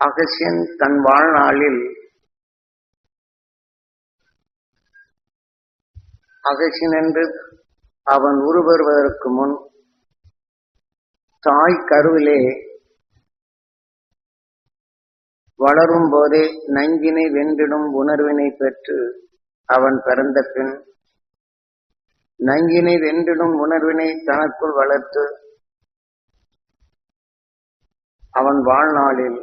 அகசியன் தன் வாழ்நாளில் அகசியன் என்று அவன் உருவருவதற்கு முன் தாய் கருவிலே வளரும் போதே நஞ்சினை வென்றிடும் உணர்வினை பெற்று அவன் பிறந்த பின் நஞ்சினை வென்றிடும் உணர்வினை தனக்குள் வளர்த்து அவன் வாழ்நாளில்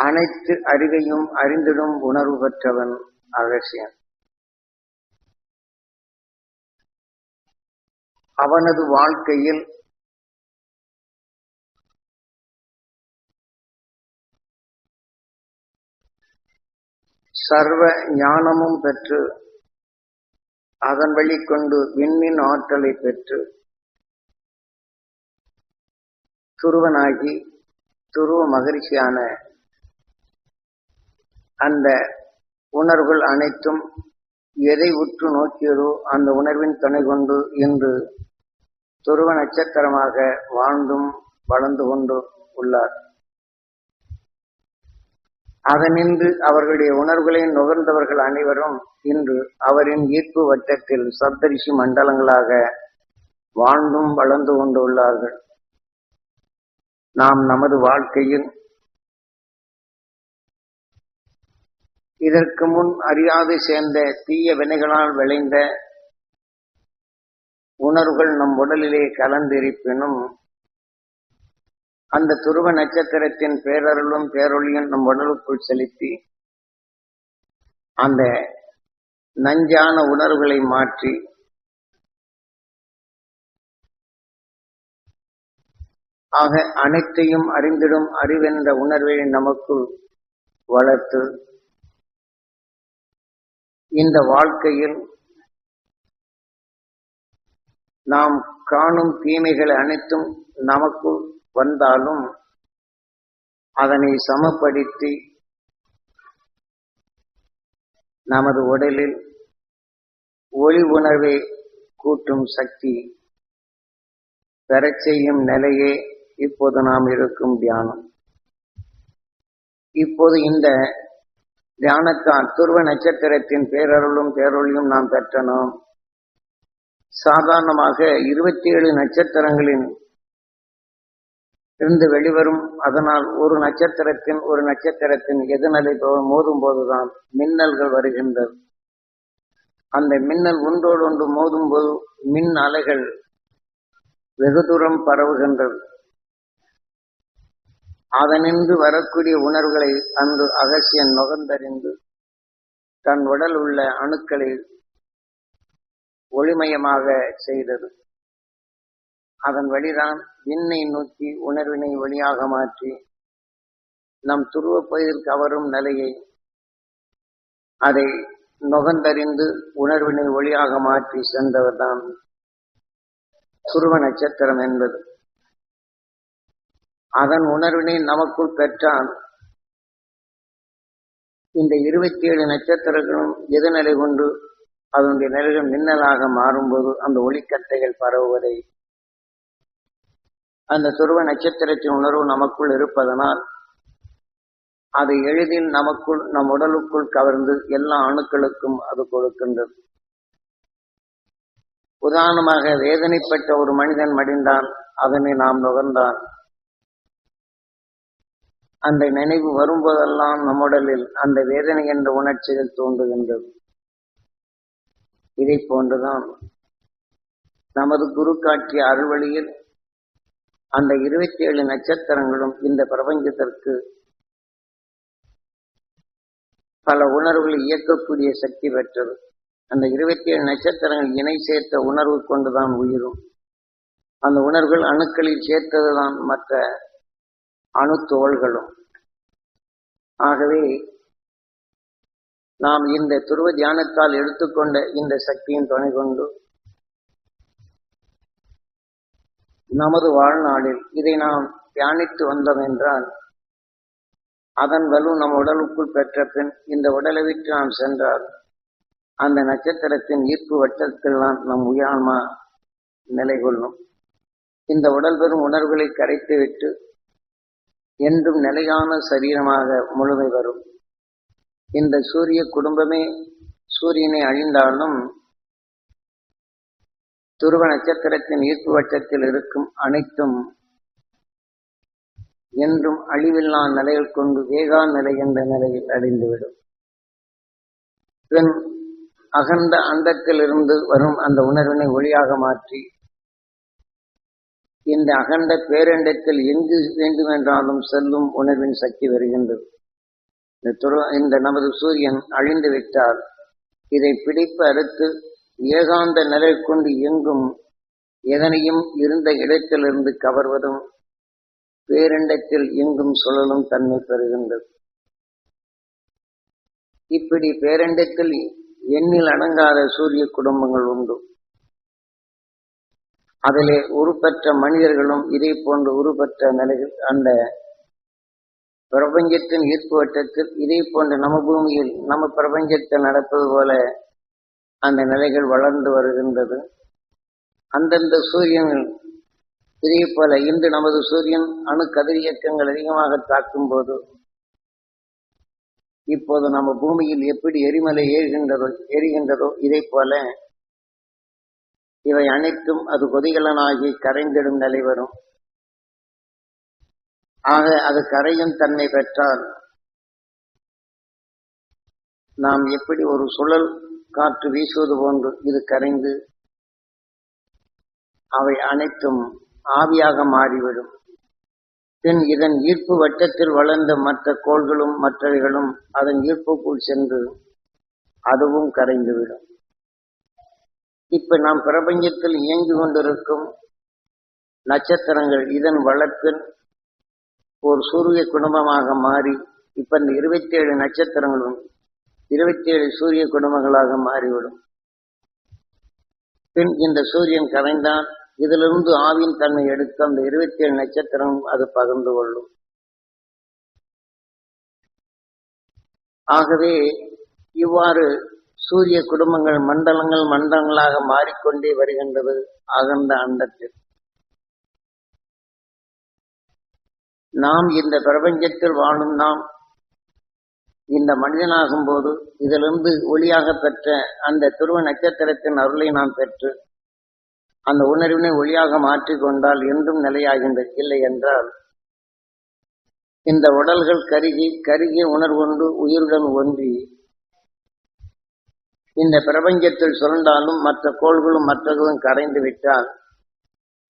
அனைத்து அறிவையும் அறிந்திடும் உணர்வு பெற்றவன் அகசியன். அவனது வாழ்க்கையில் சர்வ ஞானமும் பெற்று அதன் வழி கொண்டு விண்ணின் ஆற்றலை பெற்று துருவனாகி துருவ மகிழ்ச்சியான அந்த உணர்வுகள் அனைத்தும் எதை உற்று நோக்கியதோ அந்த உணர்வின் துணை கொண்டு இன்று துருவ நட்சத்திரமாக வாழ்ந்தும் வளர்ந்து கொண்டு உள்ளார். அதனின்று அவர்களுடைய உணர்வுகளை நுகர்ந்தவர்கள் அனைவரும் இன்று அவரின் ஈர்ப்பு வட்டத்தில் சப்தரிஷி மண்டலங்களாக வாழ்ந்தும் வளர்ந்து கொண்டுள்ளார்கள் நாம் நமது வாழ்க்கையில் இதற்கு முன் அறியாது சேர்ந்த தீய வினைகளால் விளைந்த உணர்வுகள் நம் உடலிலே கலந்திருப்பினும் அந்த துருவ நட்சத்திரத்தின் பேரருளும் பேரொழியும் நம் உடலுக்குள் செலுத்தி அந்த நஞ்சான உணர்வுகளை மாற்றி ஆக அனைத்தையும் அறிந்திடும் அறிவென்ற உணர்வை நமக்குள் வளர்த்து இந்த வாழ்க்கையில் நாம் காணும் தீமைகள் அனைத்தும் நமக்குள் வந்தாலும் அதனை சமப்படுத்தி நமது உடலில் ஒளி உணர்வை கூட்டும் சக்தி பெறச் செய்யும் நிலையே இப்போது நாம் இருக்கும் தியானம். இப்போது இந்த தியானத்தால் துருவ நட்சத்திரத்தின் பேரருளும் பேரொழியும் நாம் பெற்றனோம் சாதாரணமாக இருபத்தி ஏழு நட்சத்திரங்களின் இருந்து வெளிவரும். அதனால் ஒரு நட்சத்திரத்தின் ஒரு நட்சத்திரத்தின் எதிர்நிலை மோதும் போதுதான் மின்னல்கள் வருகின்றது. அந்த மின்னல் ஒன்றோடு ஒன்று மோதும் போது மின் அலைகள் வெகு தூரம் பரவுகின்றது. அதனின்று வரக்கூடிய உணர்வுகளை அன்று அகசியன் நுகர்ந்தறிந்து தன் உடல் உள்ள அணுக்களை ஒளிமயமாக செய்தது. அதன் வழிதான் விண்ணை நோக்கி உணர்வினை ஒளியாக மாற்றி நம் துருவ பயிர் கவரும் நிலையை அதை நுகர்ந்தறிந்து உணர்வினை ஒளியாக மாற்றி சென்றவர்தான் துருவ நட்சத்திரம் என்பது. அதன் உணர்வினை நமக்குள் பெற்றான். இந்த இருபத்தி ஏழு நட்சத்திரங்களும் எதிர்நிலை கொண்டு? அதனுடைய நிலைகள் மின்னலாக மாறும்போது அந்த ஒளிக்கட்டைகள் பரவுவதை. அந்த துருவ நட்சத்திரத்தின் உணர்வு நமக்குள் இருப்பதனால் அது எளிதில் நமக்குள் நம் உடலுக்குள் கவர்ந்து எல்லா அணுக்களுக்கும் அது கொடுக்கின்றது. உதாரணமாக வேதனைப்பட்ட ஒரு மனிதன் மடிந்தான் அதனை நாம் நுகர்ந்தான். அந்த நினைவு வரும்போதெல்லாம் நம்முடலில் உடலில் அந்த வேதனை என்ற உணர்ச்சிகள் தோன்றுகின்றது. இதை போன்றுதான் நமது குரு காட்டிய அருள்வழியில் அந்த இருபத்தி ஏழு நட்சத்திரங்களும் இந்த பிரபஞ்சத்திற்கு பல உணர்வுகளை இயக்கக்கூடிய சக்தி பெற்றது. அந்த இருபத்தி ஏழு நட்சத்திரங்கள் இணை சேர்த்த உணர்வு கொண்டுதான் உயிரும். அந்த உணர்வுகள் அணுக்களில் சேர்த்ததுதான் மற்ற அணுத்தோள்களும். ஆகவே நாம் இந்த துருவ தியானத்தால் எடுத்துக்கொண்ட இந்த சக்தியின் துணை கொண்டு நமது வாழ்நாளில் இதை நாம் தியானித்து வந்தோம் என்றால் அதன் வலு நம் உடலுக்குள் பெற்ற பின் இந்த உடலை விட்டு நாம் சென்றால் அந்த நட்சத்திரத்தின் ஈர்ப்பு வட்டத்தில்தான் நம் உயான்மா நிலை கொள்ளும் இந்த உடல் பெறும் உணர்வுகளை கரைத்து விட்டு என்றும் நிலையான சரீரமாக முழுமை வரும். இந்த சூரிய குடும்பமே சூரியனை அழிந்தாலும் துருவ நட்சத்திரத்தின் ஈர்ப்பு வட்டத்தில் இருக்கும் அனைத்தும் என்றும் அழிவில்லா நிலையில் கொண்டு வேகா நிலை என்ற நிலையில் அழிந்துவிடும். பின் அகண்ட அண்டத்திலிருந்து வரும் அந்த உணர்வினை ஒளியாக மாற்றி இந்த அகண்ட பேரண்டத்தில் எங்கு வேண்டுமென்றாலும் செல்லும் உணர்வின் சக்தி வருகின்றது. இந்த இந்த நமது சூரியன் அழிந்து விட்டால் இதை பிடிப்பு அறுத்து ஏகாந்த நிலை கொண்டு எங்கும் எதனையும் இருந்த இடத்திலிருந்து கவர்வதும் பேரண்டத்தில் எங்கும் சுழலும் தன்மை பெறுகின்றது. இப்படி பேரண்டத்தில் எண்ணில் அடங்காத சூரிய குடும்பங்கள் உண்டு. அதிலே உருப்பெற்ற மனிதர்களும் இதை போன்ற உருப்பெற்ற நிலைகள் அந்த பிரபஞ்சத்தின் ஈர்ப்பு வட்டத்தில் இதே போன்ற நம்ம பூமியில் நம்ம பிரபஞ்சத்தில் நடப்பது போல அந்த நிலைகள் வளர்ந்து வருகின்றது. அந்தந்த சூரியன் இதே போல இன்று நமது சூரியன் அணு கதிரியக்கங்கள் அதிகமாக தாக்கும் போது இப்போது நம்ம பூமியில் எப்படி எரிமலை ஏறுகின்றதோ எரிகின்றதோ இதே போல இவை அனைத்தும் அது கொதிகலனாகி கரைந்திடும் நிலை வரும். ஆக அது கரையும் தன்மை பெற்றால் நாம் எப்படி ஒரு சுழல் காற்று வீசுவது போன்று இது கரைந்து அவை அனைத்தும் ஆவியாக மாறிவிடும். பின் இதன் ஈர்ப்பு வட்டத்தில் வளர்ந்த மற்ற கோள்களும் மற்றவைகளும் அதன் ஈர்ப்புக்குள் சென்று அதுவும் கரைந்துவிடும். இப்ப நாம் பிரபஞ்சத்தில் இயங்கி கொண்டிருக்கும் நட்சத்திரங்கள் இதன் வளர்ப்பில் ஒரு சூரிய குடும்பமாக மாறி இப்ப இந்த இருபத்தி ஏழு நட்சத்திரங்களும் இருபத்தி ஏழு சூரிய குடும்பங்களாக மாறிவிடும். பின் இந்த சூரியன் கரைந்தால் இதிலிருந்து ஆவின் தன்மை எடுத்து அந்த இருபத்தி ஏழு நட்சத்திரம் அது பகிர்ந்து கொள்ளும். ஆகவே இவ்வாறு சூரிய குடும்பங்கள் மண்டலங்கள் மண்டலங்களாக மாறிக்கொண்டே வருகின்றது அகந்த அண்டத்தில். நாம் இந்த பிரபஞ்சத்தில் வாழும் நாம் இந்த மனிதனாகும் போது இதிலிருந்து ஒளியாக பெற்ற அந்த துருவ நட்சத்திரத்தின் அருளை நாம் பெற்று அந்த உணர்வினை ஒளியாக மாற்றிக்கொண்டால் என்றும் நிலையாகின்றது இல்லை என்றால் இந்த உடல்கள் கருகி கருகிய உணர்வொன்று உயிருடன் ஒன்றி இந்த பிரபஞ்சத்தில் சுரண்டாலும் மற்ற கோள்களும் மற்றதும் கரைந்து விட்டால்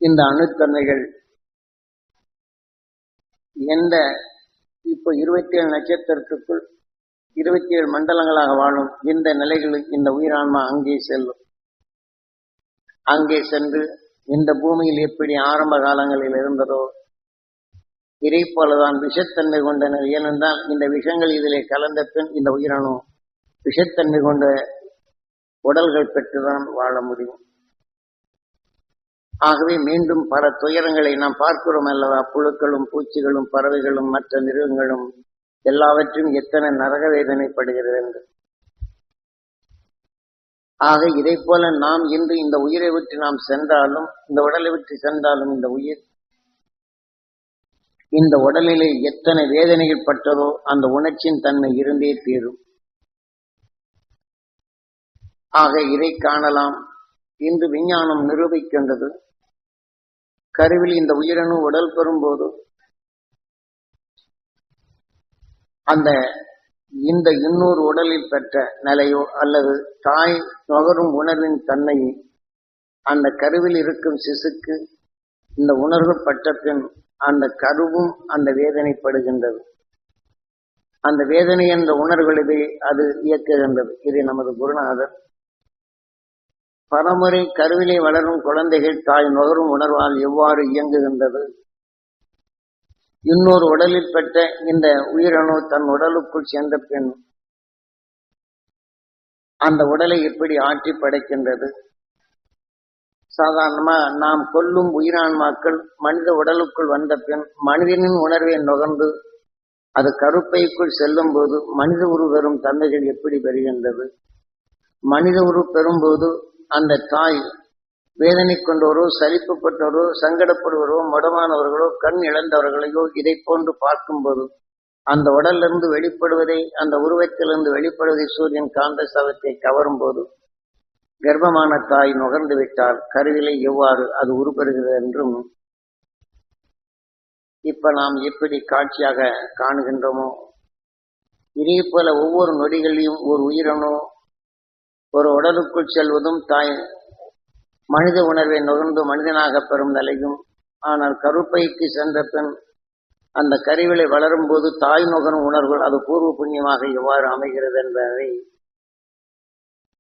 இந்த அணுத்தன்மைகள் எந்த இப்போ இருபத்தி ஏழு நட்சத்திரத்துக்குள் இருபத்தி ஏழு மண்டலங்களாக வாழும் இந்த நிலைகளில் இந்த உயிரான்மா அங்கே செல்லும். அங்கே சென்று இந்த பூமியில் எப்படி ஆரம்ப காலங்களில் இருந்ததோ இதை போலதான் விஷத்தன்மை கொண்டனர். ஏனென்றால் இந்த விஷங்கள் இதிலே கலந்த பின் இந்த உயிரணு விஷத்தன்மை கொண்ட உடல்கள் பெற்றுதான் வாழ முடியும். ஆகவே மீண்டும் பல துயரங்களை நாம் பார்க்கிறோம் அல்லவா? புழுக்களும் பூச்சிகளும் பறவைகளும் மற்ற மிருகங்களும் எல்லாவற்றையும் எத்தனை நரக வேதனைப்படுகிறது என்று. ஆக இதை போல நாம் இன்று இந்த உயிரை விட்டு நாம் சென்றாலும் இந்த உடலை விட்டு சென்றாலும் இந்த உயிர் இந்த உடலிலே எத்தனை வேதனைகள் பட்டதோ அந்த உணர்ச்சியின் தன்மை இருந்தே தீரும். ஆக இதை காணலாம். இன்று விஞ்ஞானம் நிரூபிக்கின்றது. கருவில் இந்த உயிரணு உடல் பெறும்போது அந்த இந்த இன்னொரு உடலில் பெற்ற நிலையோ அல்லது தாய் நுகரும் உணர்வின் தன்மையை அந்த கருவில் இருக்கும் சிசுக்கு இந்த உணர்வு பட்ட பின் அந்த கருவும் அந்த வேதனைப்படுகின்றது. அந்த வேதனை என்ற உணர்வுகளே அது இயக்குகின்றது. இதை நமது குருநாதர் பலமுறை கருவிலே வளரும் குழந்தைகள் தாய் நுகரும் உணர்வால் எவ்வாறு இயங்குகின்றது? இன்னொரு உடலில் பெற்ற இந்த உயிரணு தன் உடலுக்குள் சென்ற பின் அந்த உடலை எப்படி ஆற்றி படைக்கின்றது? சாதாரணமா நாம் கொல்லும் உயிரான்மாக்கள் மனித உடலுக்குள் வந்த பின் மனிதனின் உணர்வை நுகர்ந்து அது கருப்பைக்குள் செல்லும் போது மனித உரு பெறும் தன்மைகள் எப்படி பெறுகின்றது? மனித உரு பெறும்போது அந்த தாய் வேதனை கொண்டவரோ சலிப்புப்பட்டவரோ சங்கடப்படுவரோ மடமானவர்களோ கண் இழந்தவர்களையோ இதை போன்று பார்க்கும்போது அந்த உடலிலிருந்து வெளிப்படுவதை அந்த உருவத்திலிருந்து வெளிப்படுவதை சூரியன் காந்த சவத்தை கவரும் போது கர்ப்பமான தாய் நுகர்ந்து விட்டால் கருவிலை எவ்வாறு அது உருப்பெறுகிறது என்றும் இப்ப நாம் எப்படி காட்சியாக காணுகின்றோமோ இதே போல ஒவ்வொரு நொடிகளையும் ஒரு உயிரினோ ஒரு உடலுக்குள் செல்வதும் தாய் மனித உணர்வை நுகர்ந்து மனிதனாக பெறும் நிலையும். ஆனால் கருப்பைக்கு சென்ற பின் அந்த கருவிலை வளரும் போது தாய் நுகரும் உணர்வுகள் அது பூர்வ புண்ணியமாக எவ்வாறு அமைகிறது என்பதை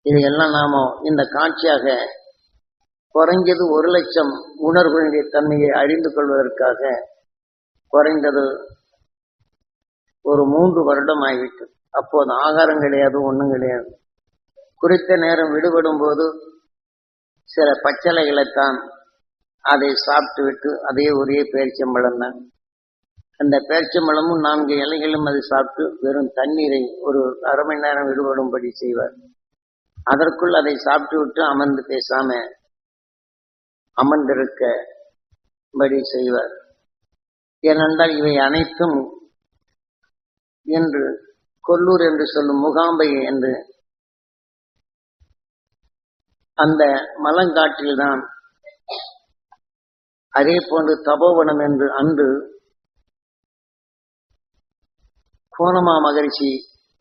இதையெல்லாம் நாம இந்த காட்சியாக குறைஞ்சது ஒரு லட்சம் உணர்வுகளுடைய தன்மையை அறிந்து கொள்வதற்காக குறைந்தது ஒரு மூன்று வருடம் ஆகிவிட்டது. அப்போது ஆகாரம் கிடையாது ஒன்றும் கிடையாது. குறித்த நேரம் விடுபடும் போது சில பச்சளைகளைத்தான் அதை சாப்பிட்டு விட்டு அதே ஒரே பேரிச்சம்பழம் தான். அந்த பேரிச்சம்பழமும் நான்கு இலைகளும் அதை சாப்பிட்டு வெறும் தண்ணீரை ஒரு அரை மணி நேரம் விடுபடும்படி செய்வார். அதற்குள் அதை சாப்பிட்டு விட்டு அமர்ந்து பேசாம அமர்ந்திருக்கபடி செய்வார். ஏனென்றால் இவை அனைத்தும் என்று கொல்லூர் என்று சொல்லும் முகாம்பை என்று அந்த மலங்காட்டில்தான் அதே போன்று தபோவனம் என்று அன்று கோணமா மகிழ்ச்சி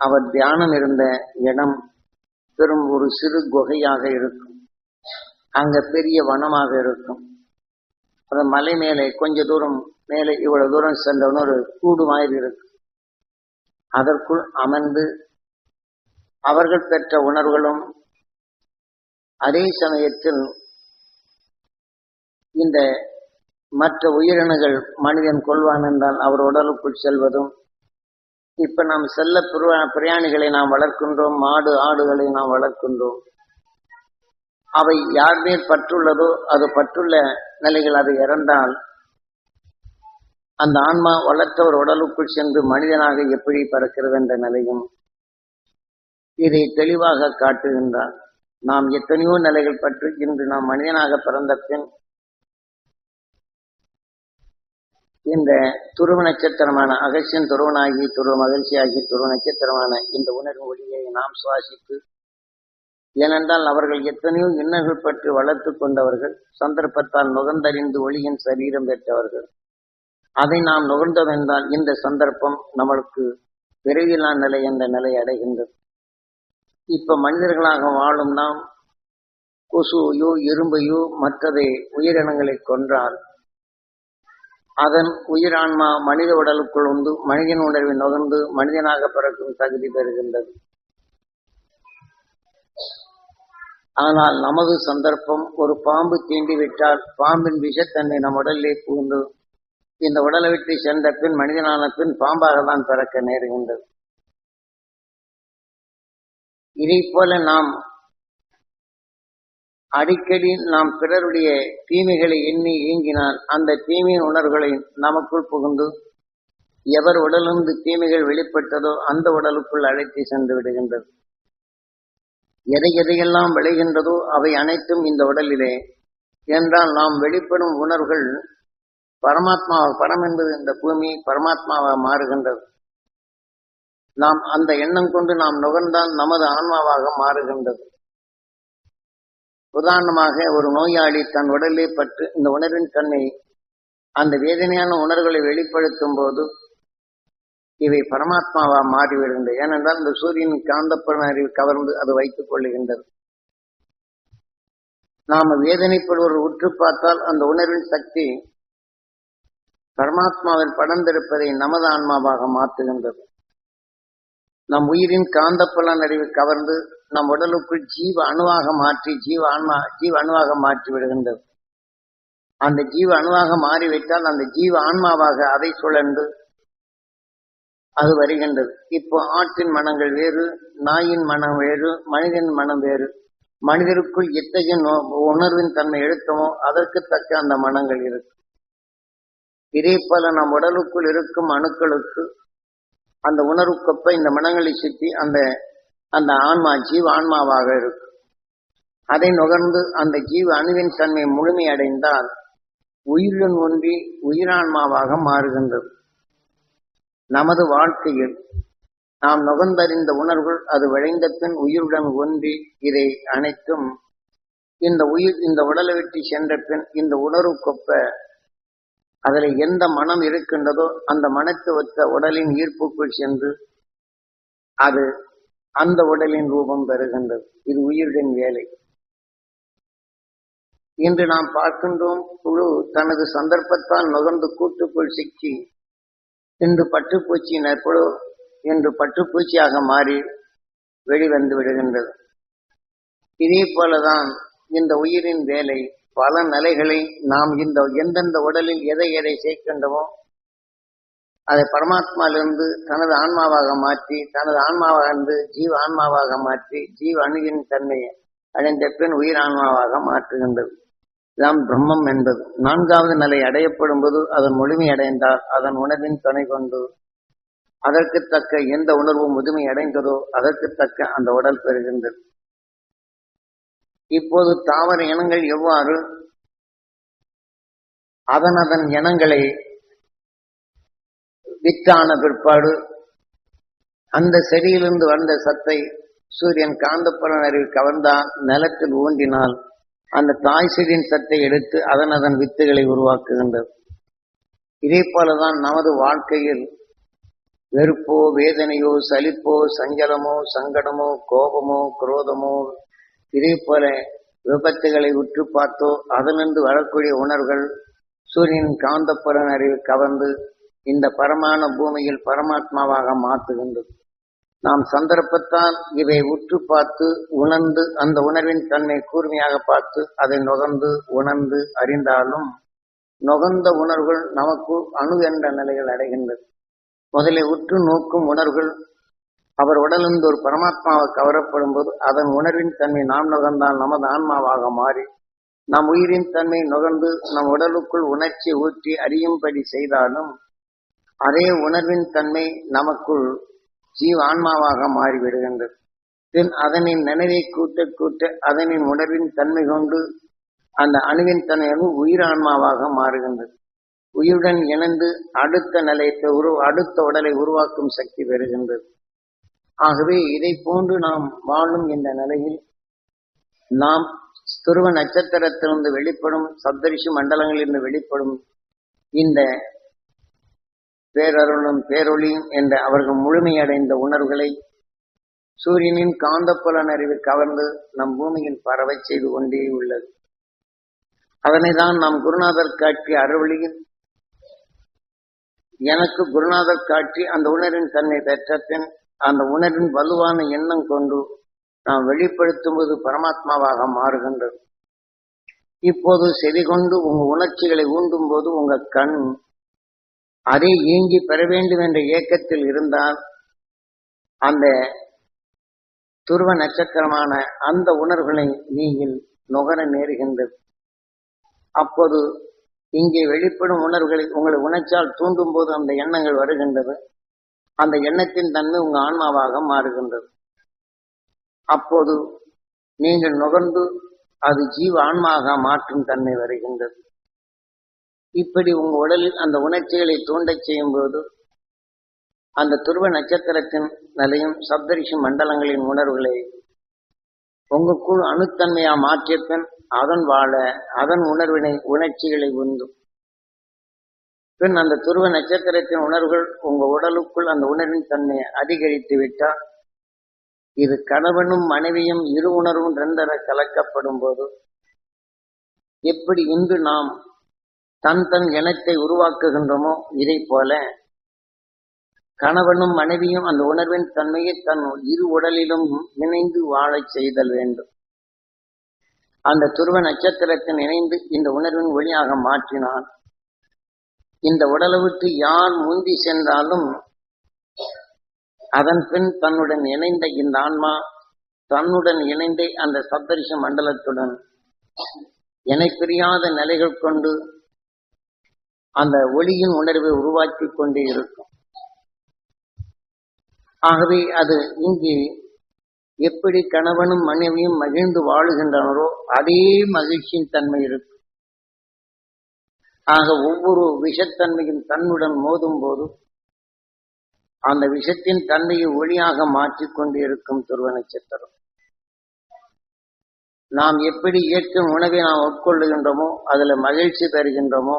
அவர் தியானம் இருந்த இடம் பெரும் ஒரு சிறு குகையாக இருக்கும். அங்க பெரிய வனமாக இருக்கும். அந்த மலை மேலே கொஞ்ச தூரம் மேலே இவ்வளவு தூரம் சென்றவன ஒரு கூடு மாதிரி இருக்கும் அதற்குள் அமர்ந்து அவர்கள் பெற்ற உணர்வுகளும் அதே சமயத்தில் இந்த மற்ற உயிரினங்கள் மனிதன் கொள்வான் என்றால் அவர் உடலுக்குள் செல்வதும் இப்ப நாம் செல்ல பிரயாணிகளை நாம் வளர்க்கின்றோம் மாடு ஆடுகளை நாம் வளர்க்கின்றோம். அவை யார் மேல் பற்றுள்ளதோ அது பற்றுள்ள நிலைகள் அது இறந்தால் அந்த ஆன்மா வளர்த்தவர் உடலுக்குள் சென்று மனிதனாக எப்படி பறக்கிறது என்ற நிலையும் இதை தெளிவாக காட்டுகின்றான் நாம் எத்தனையோ நிலைகள் பற்றி இன்று நாம் மனிதனாக பிறந்த பின் இந்த துருவ நட்சத்திரமான அகசியன் துருவனாகி துருவ மகிழ்ச்சியாகி துருவ நட்சத்திரமான இந்த உணர்வு ஒளியை நாம் சுவாசித்து ஏனென்றால் அவர்கள் எத்தனையோ இன்னல்கள் பற்றி வளர்த்து கொண்டவர்கள் சந்தர்ப்பத்தால் நுகர்ந்தறிந்து ஒளியின் சரீரம் பெற்றவர்கள். அதை நாம் நுகர்ந்தோம் என்றால் இந்த சந்தர்ப்பம் நம்மளுக்கு விரைவிலா நிலை என்ற நிலை அடைகின்றது. இப்ப மனிதர்களாக வாழும் நாம் கொசுவையோ இரும்பையோ மற்றதை உயிரினங்களை கொன்றால் அதன் உயிரான்மா மனித உடலுக்குள் உண்டு மனிதன் உணர்வை நுகர்ந்து மனிதனாக பிறக்கும் தகுதி பெறுகின்றது. ஆனால் நமது சந்தர்ப்பம் ஒரு பாம்பு தீண்டிவிட்டால் பாம்பின் விஷத்தன்மை நம் உடலிலே புகுந்து இந்த உடலை விட்டு சென்ற பின் மனிதனான பின் பாம்பாக தான் பிறக்க நேருகின்றது. இதை போல நாம் அடிக்கடி நாம் பிறருடைய தீமைகளை எண்ணி இயங்கினால் அந்த தீமையின் உணர்வுகளை நமக்குள் புகுந்து எவர் உடலிருந்து தீமைகள் வெளிப்பட்டதோ அந்த உடலுக்குள் அழைத்து சென்று விடுகின்றது. எதை எதையெல்லாம் விளைகின்றதோ அவை அனைத்தும் இந்த உடலிலே என்றால் நாம் வெளிப்படும் உணர்வுகள் பரமாத்மா பரம் என்பது இந்த பூமி பரமாத்மாவாக மாறுகின்றது. நாம் அந்த எண்ணம் கொண்டு நாம் நுகர்ந்தால் நமது ஆன்மாவாக மாறுகின்றது. உதாரணமாக ஒரு நோயாளி தன் உடலை பற்று இந்த உணர்வின் தன்மை அந்த வேதனையான உணர்வுகளை வெளிப்படுத்தும் போது இவை பரமாத்மாவா மாறிவிடுகின்றது. ஏனென்றால் இந்த சூரியன் காந்தப்புற அறிவு கவர்ந்து அது வைத்துக் கொள்ளுகின்றது. நாம வேதனைப்படுவர் உற்று பார்த்தால் அந்த உணர்வின் சக்தி பரமாத்மாவில் படர்ந்திருப்பதை நமது ஆன்மாவாக மாற்றுகின்றது. நம் உயிரின் காந்தப்புலன் அறிவு கவர்ந்து நம் உடலுக்குள் ஜீவ அணுவாக மாற்றி ஜீவ ஆன்மா ஜீவ அணுவாக மாற்றி விடுகின்றது. அந்த ஜீவ அணுவாக மாறிவிட்டால் அந்த ஜீவ ஆன்மாவாக அதை சுழன்று அது வருகின்றது. இப்போ ஆற்றின் மனங்கள் வேறு நாயின் மனம் வேறு மனிதன் மனம் வேறு. மனிதருக்குள் எத்தகைய உணர்வின் தன்மை எழுத்தமோ அதற்கு தக்க அந்த மனங்கள் இருக்கு. இதே போல நம் உடலுக்குள் இருக்கும் அணுக்களுக்கு அந்த உணர்வுக்கொப்ப இந்த மனங்களை சுற்றி அந்த அந்த ஆன்மா ஜீவ ஆன்மாவாக இருக்கும் அதை நுகர்ந்து அந்த ஜீவ அணுவின் தன்மை முழுமையடைந்தால் உயிருடன் ஒன்றி உயிரான்மாவாக மாறுகின்றது. நமது வாழ்க்கையில் நாம் நுகர்ந்தறிந்த உணர்வுகள் அது விளைந்த பின் உயிருடன் ஒன்றி இதை அனைத்தும் இந்த உயிர் இந்த உடலை விட்டு சென்ற பின் இந்த உணர்வுக்கொப்ப அதில் எந்த மனம் இருக்கின்றதோ அந்த மனத்து ஒத்த உடலின் ஈர்ப்புக்குள் சென்று அது அந்த உடலின் ரூபம் பெறுகின்றது. இது உயிருடன் வேலை. இன்று நாம் பார்க்கின்றோம் குழு தனது சந்தர்ப்பத்தால் நுகர்ந்து கூட்டுக்குள் சிக்கி இன்று பட்டுப்பூச்சி நற்புழு இன்று பட்டுப்பூச்சியாக மாறி வெளிவந்து விடுகின்றது. இதே போலதான் இந்த உயிரின் வேலை பல நிலைகளை நாம் இந்த எந்தெந்த உடலில் எதை எதை சேர்க்கின்றோமோ அதை பரமாத்மாவிலிருந்து தனது ஆன்மாவாக மாற்றி தனது ஆன்மாவாக இருந்து ஜீவ ஆன்மாவாக மாற்றி ஜீவ அணுவின் தன்மையை அடைந்த பின் உயிர் ஆன்மாவாக மாற்றுகின்றது. இதான் பிரம்மம் என்பது. நான்காவது நிலை அடையப்படும் போது அதன் முழுமை அடைந்தால் அதன் உணர்வின் துணை கொண்டு அதற்கு தக்க எந்த உணர்வு முதுமை அடைந்ததோ அதற்கு தக்க அந்த உடல் பெறுகின்றது. இப்போது தாவர இனங்கள் எவ்வாறு அதன் அதன் இனங்களை வித்தான பிற்பாடு அந்த செடியிலிருந்து வந்த சத்தை சூரியன் காந்தப்புலன் அறிவு கவர்ந்தால் நிலத்தில் ஊன்றினால் அந்த தாய் செடியின் சத்தை எடுத்து அதன் அதன் வித்துகளை உருவாக்குகின்றது. இதே போலதான் நமது வாழ்க்கையில் வெறுப்போ வேதனையோ சலிப்போ சஞ்சலமோ சங்கடமோ கோபமோ குரோதமோ இதே போல விபத்துகளை உற்று பார்த்தோ அதிலிருந்து வரக்கூடிய உணர்வுகள் சூரியன் காந்தப்புலன் அறிவு கவர்ந்து இந்த பரமான பூமியில் பரமாத்மாவாக மாற்றுகின்றது நாம் சந்தர்ப்பத்தால் இதை உற்று பார்த்து உணர்ந்து அந்த உணர்வின் தன்மை கூர்மையாக பார்த்து அதை நுகர்ந்து உணர்ந்து அறிந்தாலும் நுகர்ந்த உணர்வுகள் நமக்கு அணு என்ற நிலைகள் அடைகின்றது. முதலில் உற்று நோக்கும் உணர்வுகள் அவர் உடலிருந்து ஒரு பரமாத்மாவை கவரப்படும் போது அதன் உணர்வின் தன்மை நாம் நுகர்ந்தால் நமது ஆன்மாவாக மாறி நம் உயிரின் தன்மை நுகர்ந்து நம் உடலுக்குள் உணர்ச்சி ஊற்றி அறியும்படி செய்தாலும் அதே உணர்வின் தன்மை நமக்குள் ஜீவ ஆன்மாவாக மாறிவிடுகின்றது. பின் அதனின் நினைவை கூட்ட கூட்ட அதனின் உணர்வின் தன்மை கொண்டு அந்த அணுவின் தன்மை உயிரான்மாவாக மாறுகின்றது. உயிருடன் இணைந்து அடுத்த நிலையத்தை உரு அடுத்த உடலை உருவாக்கும் சக்தி பெறுகின்றது. ஆகவே இதை போன்று நாம் வாழும் இந்த நிலையில் நாம் துருவ நட்சத்திரத்திலிருந்து வெளிப்படும் சப்தரிஷி மண்டலங்களிலிருந்து வெளிப்படும் இந்த பேரருளும் பேரொளியும் என்ற அவர்கள் முழுமையடைந்த உணர்வுகளை சூரியனின் காந்தப்புலன் அறிவு கவர்ந்து நம் பூமியில் பரவை செய்து கொண்டே உள்ளது. அதனை தான் நாம் குருநாதர் காட்சி அருளியில் எனக்கு குருநாதர் காட்சி அந்த உணரின் தன்னை பெற்ற பின் அந்த உணர்வின் வலுவான எண்ணம் கொண்டு நாம் வெளிப்படுத்தும் போது பரமாத்மாவாக மாறுகின்றது. இப்போது செவி கொண்டு உங்க உணர்ச்சிகளை ஊண்டும் போது உங்க கண் அதை ஏங்கி பெற வேண்டும் என்ற இயக்கத்தில் இருந்தால் அந்த துருவ நட்சத்திரமான அந்த உணர்வுகளை நீங்கள் நுகர நேருகின்றது. அப்போது இங்கே வெளிப்படும் உணர்வுகளை உங்களை உணர்ச்சால் தூண்டும் போது அந்த எண்ணங்கள் வருகின்றது. அந்த எண்ணத்தின் தன்மை உங்க ஆன்மாவாக மாறுகின்றது. அப்போது நீங்கள் நுகர்ந்து அது ஜீவ ஆன்மாக மாற்றும் தன்மை வருகின்றது. இப்படி உங்க உடலில் அந்த உணர்ச்சிகளை தூண்டச் செய்யும் போது அந்த துருவ நட்சத்திரத்தின் நிலையும் சப்தரிஷி மண்டலங்களின் உணர்வுகளை உங்களுக்குள் அணுத்தன்மையா மாற்றிய பின் அதன் வாழ அதன் உணர்வினை உணர்ச்சிகளை உந்தும். பின் அந்த துருவ நட்சத்திரத்தின் உணர்வுகள் உங்க உடலுக்குள் அந்த உணர்வின் தன்மையை அதிகரித்து விட்டால் இது கணவனும் மனைவியும் இரு உணர்வும் ரெண்டர கலக்கப்படும் போது எப்படி இன்று நாம் தன் தன் இனத்தை உருவாக்குகின்றோமோ இதை போல கணவனும் மனைவியும் அந்த உணர்வின் தன்மையை தன் இரு உடலிலும் இணைந்து வாழச் செய்தல் வேண்டும். அந்த துருவ நட்சத்திரத்தின் இணைந்து இந்த உணர்வின் ஒளியாக மாற்றினான் இந்த உடலை விட்டு யார் முந்தி சென்றாலும் அதன் பின் தன்னுடன் இணைந்த இந்த ஆன்மா தன்னுடன் இணைந்த அந்த சப்தரிஷ மண்டலத்துடன் இணைப்பிரியாத நிலைகள் கொண்டு அந்த ஒளியின் உணர்வை உருவாக்கி கொண்டே இருக்கும். ஆகவே அது இங்கே எப்படி கணவனும் மனைவியும் மகிழ்ந்து வாழுகின்றனரோ அதே மகிழ்ச்சியின் தன்மை இருக்கும். ஆக ஒவ்வொரு விஷத்தன்மையும் தன்னுடன் மோதும் போது அந்த விஷத்தின் தன்மையை ஒளியாக மாற்றிக்கொண்டு இருக்கும் துருவ நட்சத்திரம் நாம் எப்படி இயற்கை உணவை நாம் உட்கொள்ளுகின்றோமோ அதுல மகிழ்ச்சி பெறுகின்றோமோ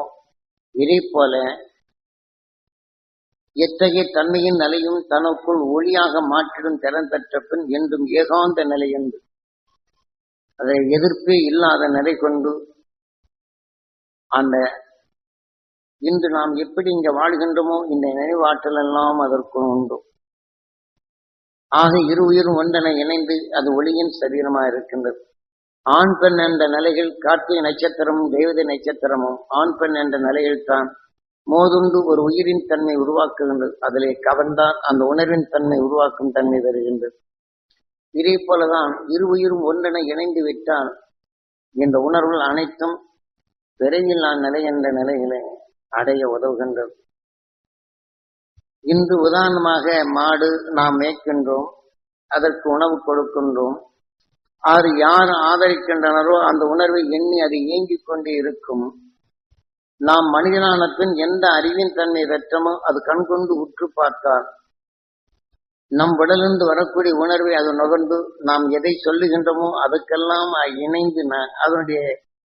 இதே போல எத்தகைய தன்மையின் நிலையும் தனக்குள் ஒளியாக மாற்றிடும் திறன் பெற்ற பின் என்றும் ஏகாந்த நிலை என்று அதை எதிர்ப்பே இல்லாத நிலை கொண்டு அந்த இன்று நாம் எப்படி இங்க வாழ்கின்றோமோ இந்த நினைவாற்றல் எல்லாம் அதற்குள் உண்டு. ஆக இரு உயிரும் ஒன்றென இணைந்து அது ஒளியின் சரீரமாக இருக்கின்றது. ஆண் பெண் என்ற நிலையில் கார்த்திகை நட்சத்திரமும் தேவதை நட்சத்திரமும் ஆண் பெண் என்ற நிலையில் தான் மோதுண்டு ஒரு உயிரின் தன்மை உருவாக்குகின்றது. அதிலே கவர்ந்தால் அந்த உணர்வின் தன்மை உருவாக்கும் தன்மை வருகின்றது இதே போலதான் இரு உயிரும் ஒன்றென இணைந்து விட்டால் இந்த உணர்வுகள் அனைத்தும் பிறவில்லா நிலை என்ற நிலையிலே அடைய உதவுகின்றது. இன்று உதாரணமாக மாடு நாம் மேய்க்கின்றோம் அதற்கு உணவு கொடுக்கின்றோம். அது யார் ஆதரிக்கின்றனரோ அந்த உணர்வை எண்ணி அது இயங்கிக் கொண்டே இருக்கும். நாம் மனிதனான பின் எந்த அறிவின் தன்மை வெற்றமோ அது கண்கொண்டு உற்று பார்த்தால் நம் உடலிருந்து வரக்கூடிய உணர்வை அது நுகர்ந்து நாம் எதை சொல்லுகின்றோமோ அதுக்கெல்லாம் இணைந்து ந- அதனுடைய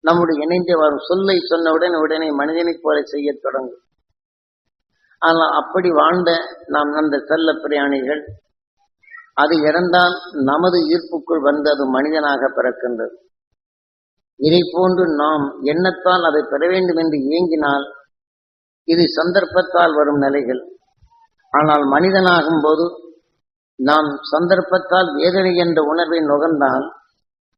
நம்முடைய இணைந்து வரும் சொல்லை சொன்னவுடன் உடனே மனிதனைப் போல செய்யத் தொடங்கும். ஆனால் அப்படி வாழ்ந்த நாம் அந்த செல்ல பிரயாணிகள் அது இறந்தால் நமது ஈர்ப்புக்குள் வந்து அது மனிதனாக பிறக்கின்றது. இதை போன்று நாம் எண்ணத்தால் அதை பெற வேண்டும் என்று இயங்கினால் இது சந்தர்ப்பத்தால் வரும் நிலைகள். ஆனால் மனிதனாகும் போது நாம் சந்தர்ப்பத்தால் வேதனை என்ற உணர்வை நுகர்ந்தால்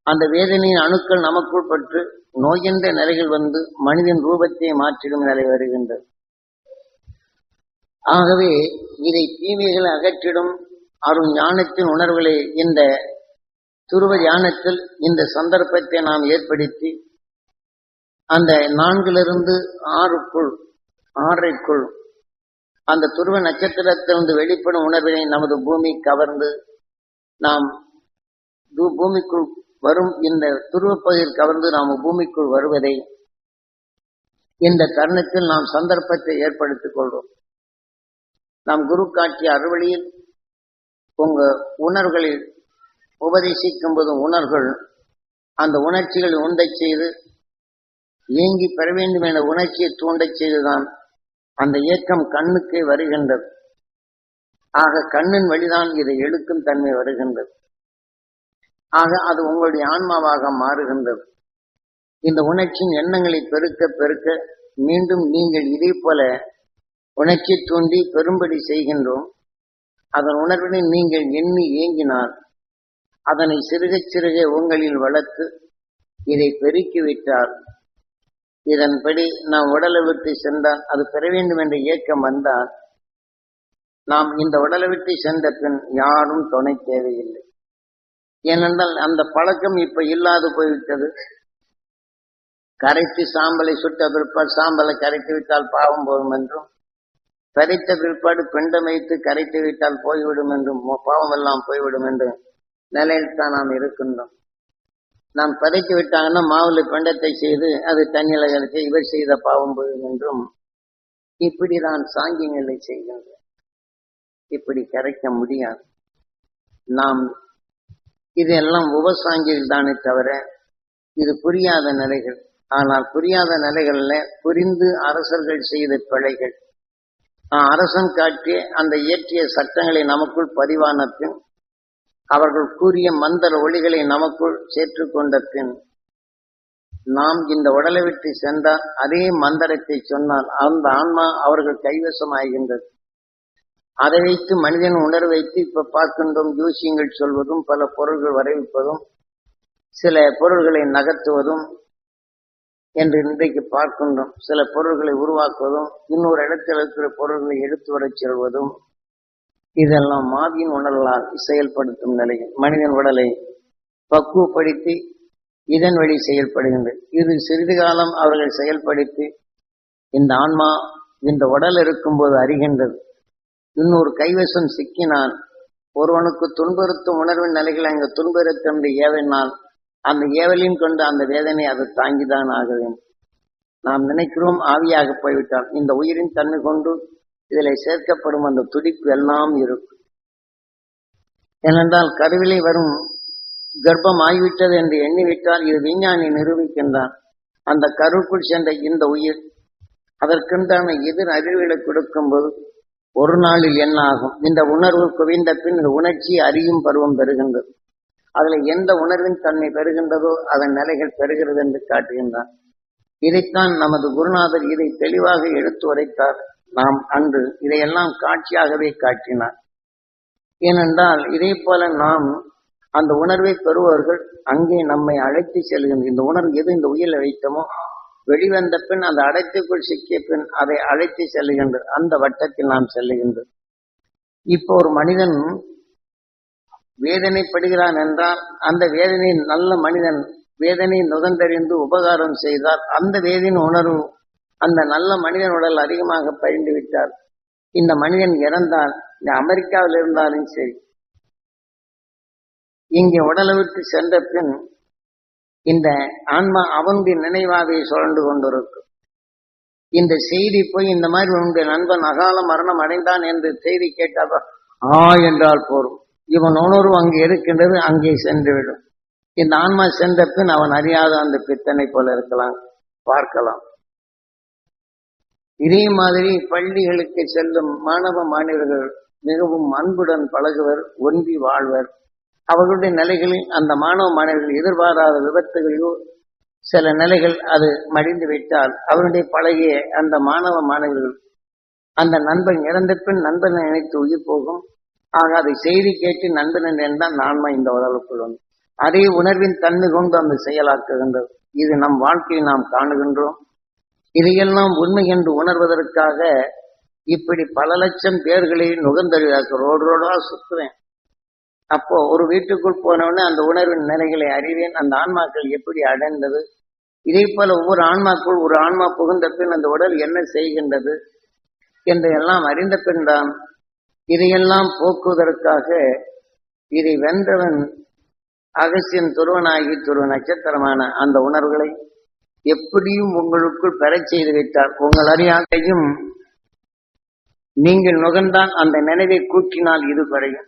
அந்த வேதனையின் அணுக்கள் நமக்குள் பற்று நோயென்ற நிலைகள் வந்து மனிதன் ரூபத்தை மாற்றிடும் நிலை வருகின்றது. ஆகவே இதை தீமைகளை அகற்றிடும் அருள் ஞானத்தின் உணர்வுகளை இந்த துருவ ஞானத்தில் இந்த சந்தர்ப்பத்தை நாம் ஏற்படுத்தி அந்த நான்கிலிருந்து ஆறுக்குள் ஆறைக்குள் அந்த துருவ நட்சத்திரத்திலிருந்து வெளிப்படும் உணர்வினை நமது பூமி கவர்ந்து நாம் பூமிக்குள் வரும். இந்த துருவப்பகுதியில் கவர்ந்து நாம் பூமிக்குள் வருவதை இந்த தருணத்தில் நாம் சந்தர்ப்பத்தை ஏற்படுத்திக் கொள்வோம். நாம் குரு காட்டிய அறுவழியில் உங்க உணர்வுகளில் உபதேசிக்கும் போது உணர்வுகள் அந்த உணர்ச்சிகளை உண்டச் செய்து இயங்கி பெற வேண்டும் என உணர்ச்சியை தூண்டச் செய்துதான் அந்த இயக்கம் கண்ணுக்கே வருகின்றது. ஆக கண்ணின் வழிதான் இதை எடுக்கும் தன்மை வருகின்றது. ஆக அது உங்களுடைய ஆன்மாவாக மாறுகின்றது. இந்த உணர்ச்சியின் எண்ணங்களை பெருக்க பெருக்க மீண்டும் நீங்கள் இதே போல உணர்ச்சி தூண்டி பெரும்படி செய்கின்றோம். அதன் உணர்வினை நீங்கள் எண்ணி ஏங்கினால் அதனை சிறுகச் சிறுக உங்களில் வளர்த்து இதை பெருக்கி விட்டார் இதன்படி நாம் உடலை விட்டு சென்றால் அது பெற வேண்டும் என்ற இயக்கம் வந்தால் நாம் இந்த உடலை விட்டு சென்ற பின் யாரும் துணை தேவையில்லை. ஏனென்றால் அந்த பழக்கம் இப்ப இல்லாது போய்விட்டது. கரைத்து சாம்பலை சுட்ட பிற்பாடு சாம்பலை கரைத்து விட்டால் பாவம் போகும் என்றும் கரைத்த பிற்பாடு பெண்டம் வைத்து கரைத்து விட்டால் போய்விடும் என்றும் பாவம் எல்லாம் போய்விடும் என்று நிலையில் தான் நாம் இருக்கின்றோம். நாம் பதைத்து விட்டாங்கன்னா மாவுல பெண்டத்தை செய்து அது தண்ணியில கரைத்து இவர் செய்த பாவம் போகும் என்றும் இப்படிதான் சாங்கியங்களை செய்கின்றோம் இப்படி கரைக்க முடியாது. நாம் இதெல்லாம் உபசாங்கிகள் தானே தவிர இது புரியாத நிலைகள். ஆனால் புரியாத நிலைகள்ல புரிந்து அரசர்கள் செய்த பிழைகள். ஆஹ் அரசன் காட்டிய அந்த இயற்றிய சட்டங்களை நமக்குள் பதிவான பின் அவர்கள் கூறிய மந்திர ஒளிகளை நமக்குள் சேற்றுக்கொண்ட பின் நாம் இந்த உடலை விட்டு சென்றால் அதே மந்திரத்தை சொன்னால் அந்த ஆன்மா அவர்கள் கைவசமாகின்றது. அதை வைத்து மனிதன் உணர வைத்து இப்ப பார்க்கின்றோம் ஜோசியங்கள் சொல்வதும் பல பொருள்கள் வரைவிப்பதும் சில பொருள்களை நகர்த்துவதும் என்று இன்றைக்கு பார்க்கின்றோம். சில பொருள்களை உருவாக்குவதும் இன்னொரு இடத்தில் இருக்கிற பொருள்களை எடுத்து வரச் செல்வதும் இதெல்லாம் மாவியின் உணர்வால் செயல்படுத்தும் நிலையில் மனிதன் உடலை பக்குவப்படுத்தி இதன் வழி செயல்படுகின்றது இது சிறிது காலம் அவர்கள் செயல்படுத்தி இந்த ஆன்மா இந்த உடல் இருக்கும்போது அறிகின்றது. இன்னொரு கைவசம் சிக்கினான். ஒருவனுக்கு துன்புறுத்தும் உணர்வின் நிலைகள் அங்கு துன்புறுத்தும் ஏவினால் அந்த ஏவலையும் கொண்டு அந்த வேதனை அது தாங்கிதான் ஆக வேண்டும் நாம் நினைக்கிறோம் ஆவியாக போய்விட்டான். இந்த உயிரின் தன்மை கொண்டு இதில் சேர்க்கப்படும் அந்த துடிப்பு எல்லாம் இருக்கும் ஏனென்றால் கருவிலே வரும் கர்ப்பம் ஆகிவிட்டது என்று எண்ணிவிட்டால் இது விஞ்ஞானி நிரூபிக்கின்றான். அந்த கருவுக்குள் சென்ற இந்த உயிர் அதற்குண்டான எதிர் அதிர்வுகளை கொடுக்கும்போது ஒரு நாளில் என்ன ஆகும் இந்த உணர்வு குவிந்த பின் இந்த உணர்ச்சி அறியும் பருவம் பெறுகின்றது. அதுல எந்த உணர்வின் தன்மை பெறுகின்றதோ அதன் நிலைகள் பெறுகிறது என்று காட்டுகின்றான். இதைத்தான் நமது குருநாதர் இதை தெளிவாக எடுத்து உரைத்தார். நாம் அன்று இதையெல்லாம் காட்சியாகவே காட்டினார். ஏனென்றால் இதே போல நாம் அந்த உணர்வை பெறுபவர்கள் அங்கே நம்மை அழைத்து செல்கின்ற இந்த உணர்வு எது இந்த உயிரில் வைத்தமோ வெளிவந்த பின் அந்த அடைத்துக்குள் சிக்கிய பின் அதை அழைத்து செல்லுகின்ற அந்த வட்டத்தில் நாம் செல்லுகின்றது இப்போ ஒரு மனிதன் வேதனைப்படுகிறான் என்றால் அந்த வேதனை நல்ல மனிதன் வேதனை நுகர்ந்தறிந்து உபகாரம் செய்தால் அந்த வேதின் உணர்வு அந்த நல்ல மனிதன் உடல் அதிகமாக பயின்று விட்டார் இந்த மனிதன் இறந்தால் இந்த அமெரிக்காவில் இருந்தாலும் சரி இங்கே உடலவிற்கு சென்ற பின் இந்த ஆன்மா அவனுடைய நினைவாகவே சுழண்டு கொண்டிருக்கும். இந்த செய்தி போய் இந்த மாதிரி உன்னுடைய நண்பன் அகால மரணம் அடைந்தான் என்று செய்தி கேட்டால் ஆ என்றால் போரும். இவன் உணர்வு அங்கே இருக்கின்றது அங்கே சென்றுவிடும். இந்த ஆன்மா சென்ற பின் அவன் அறியாத அந்த பித்தனை போல இருக்கலாம். பார்க்கலாம். இதே மாதிரி பள்ளிகளுக்கு செல்லும் மாணவ மாணவர்கள் மிகவும் அன்புடன் பழகுவர் ஒன்றி வாழ்வர். அவர்களுடைய நிலைகளில் அந்த மாணவ மாணவர்கள் எதிர்பாராத விபத்துகளையோ சில நிலைகள் அது மடிந்து விட்டால் அவருடைய பழகிய அந்த மாணவ மாணவர்கள் அந்த நண்பன் இறந்த பின் நண்பனை நினைத்து உயிர் போகும். ஆக அதை செய்தி கேட்டு நண்பன் என்றால் நான்மா இந்த உடலுக்குள் வந்து. அதே உணர்வின் தன்மை கொண்டு அந்த செயலாக்குகின்றது. இது நம் வாழ்க்கையை நாம் காணுகின்றோம். இதையெல்லாம் உண்மை என்று உணர்வதற்காக இப்படி பல லட்சம் பேர்களை நுகர்ந்தறிவாக்க ரோடு ரோடா சுத்துவேன் அப்போ ஒரு வீட்டுக்குள் போனவுடனே அந்த உணர்வின் நிலைகளை அறிவேன். அந்த ஆன்மாக்கள் எப்படி அடைந்தது? இதே போல ஒவ்வொரு ஆன்மாக்குள் ஒரு ஆன்மா புகுந்த பின் அந்த உடல் என்ன செய்கின்றது என்று எல்லாம் அறிந்த பின் தான் இதையெல்லாம் போக்குவதற்காக இதை வென்றவன் அகசியன் துருவனாகி துருவ நட்சத்திரமான அந்த உணர்வுகளை எப்படியும் உங்களுக்குள் பெறச் செய்து வைத்தார் உங்கள் அறியாதையும் நீங்கள் நுகர்ந்தால் அந்த நினைவை கூட்டினால் இது குறையும்.